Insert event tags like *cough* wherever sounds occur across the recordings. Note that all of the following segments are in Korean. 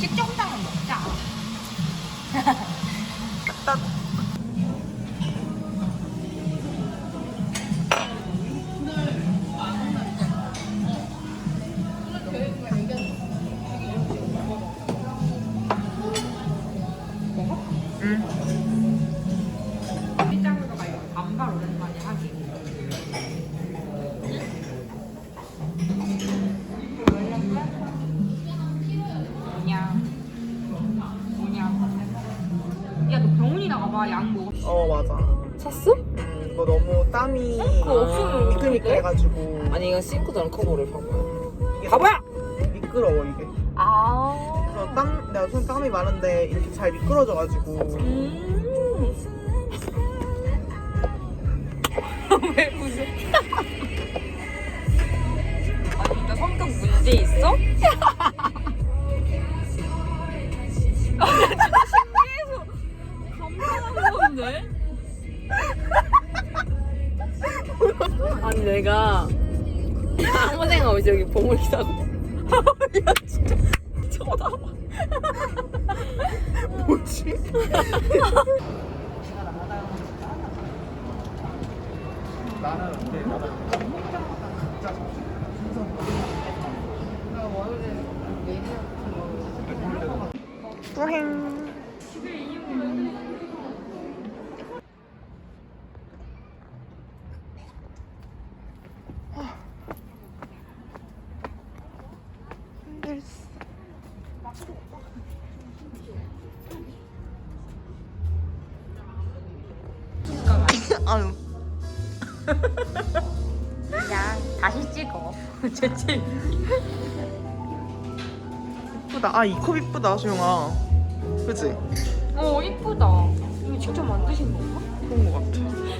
식정당은 먹자. *laughs* *laughs* 병원이 나가봐. 약 먹어. 어 맞아. 샀어? 음, 이거 너무 땀이 그거 없으면 미끌미끌해가지고 아니 이건 싱크전 커버를 바보야. 이게 바보야! 미끄러워 이게. 아. 그래서 땀 내가 손 땀이 많은데 이렇게 잘 미끄러져가지고 음. *laughs* 왜 무슨? 아 진짜 성격 문제 있어? *laughs* 아니 내가 아무 생각 없이 여기 보물 기다고. 야 진짜 쳐다봐. 뭐지? 나는 근데 나는 진짜 뿌행 아유 그냥 다시 찍어. *laughs* 제칠. 이쁘다 아 이 컵 이쁘다 수영아 그치? 어, 이쁘다. 이거 직접 만드신 건가? 그런 거 같아 음,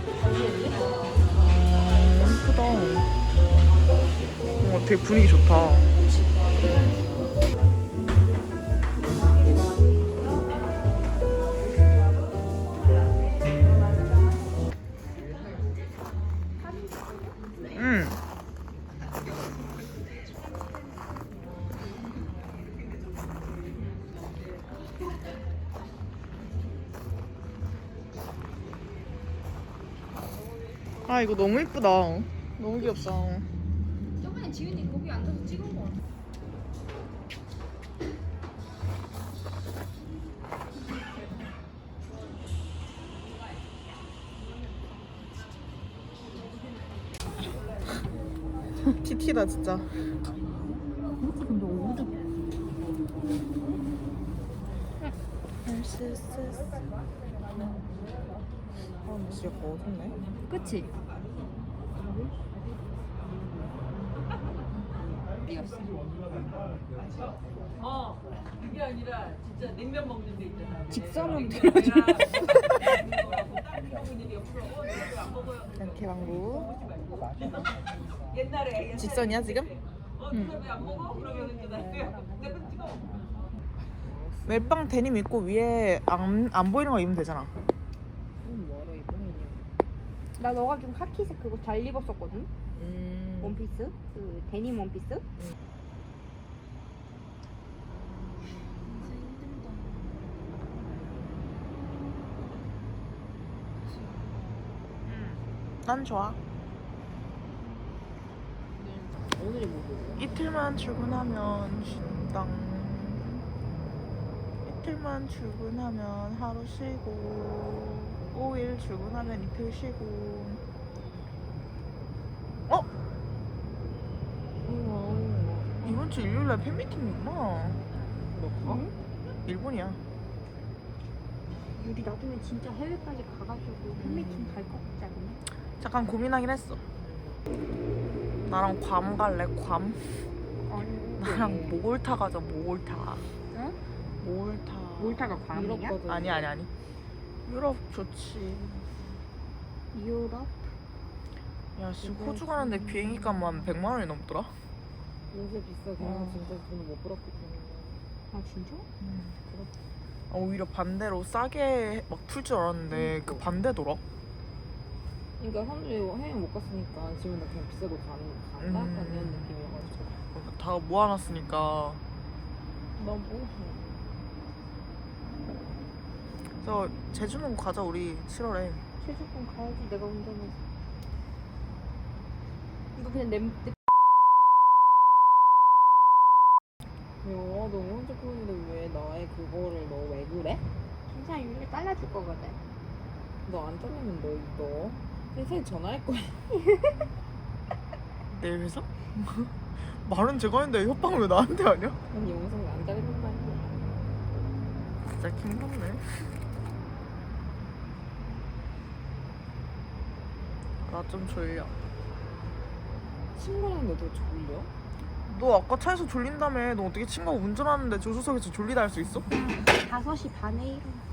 이쁘다 어, 되게 분위기 좋다 아 이거 너무 이쁘다. 너무 귀엽다. 저번에 지은이 거기 앉아서 찍은 거. TT다 *laughs* 진짜. 근데 어디? 아 진짜 약간 어둡네. 그치? 리었어. 어, 그게 아니라 진짜 냉면 먹는 데 있잖아. 직선으로 들어주네. 이렇게 방구. 옛날에 직선이야 지금? 어, 응. 왜안 먹어? 그러면은 *laughs* 내가 찍어. 멜빵 데님 입고 위에 안, 안 보이는 거 입으면 되잖아. 나 너가 좀 카키색 그거 잘 입었었거든? 음. 원피스? 그 데님 원피스? 난 좋아. 오늘이 뭐? 이틀만 출근하면 쉰당. 이틀만 출근하면 하루 쉬고. 5일 출근하면 이틀 쉬고. 어? 이번 주 일요일날 팬미팅이구나. 뭐? 일본이야. 우리 나중에 진짜 해외까지 가가지고 팬미팅 갈 것 같지 않냐? 잠깐 고민하긴 했어. 나랑 괌 갈래? 괌? 아니 나랑 모골타 가자. 모골타. 응? 모골타. 몰타가 괌이냐? 아니 아니 아니. 유럽 좋지. 유럽? 야, 지금 호주 가는데 비행기 값만 100만 원이 넘더라. 요새 비싸. 어. 진짜 돈을 못 벌었기 때문에. 아 진짜? 어, 오히려 반대로 싸게 막 풀 줄 알았는데 그 반대더라. 그러니까 사람들이 해외 못 갔으니까 지금 나 그냥 비싸도 간, 간다? 음. 약간 이런 느낌이어가지고 다 모아놨으니까 나 뭐? 저 제주는 가자 우리 7월에 최저권 가야지 내가 운전해서. 이거 그냥 냄 내- 야, 너 혼자 그러는데 왜 나의 그거를 너 왜 그래? 괜찮아 유리 잘라줄 거거든. 너 안 잘리면 너, 너 회사에 전화할 거야. *laughs* 내 회사? *laughs* 말은 제가 했는데 협박을 왜 나한테 하냐? 아니 영상을 안 자르는 말이야. 진짜 킹받네 나 좀 졸려 친구랑 너도 졸려? 너 아까 차에서 졸린다며 너 어떻게 친구가 운전하는데 조수석에서 졸리다 할 수 있어? 5시 반에 일어났어.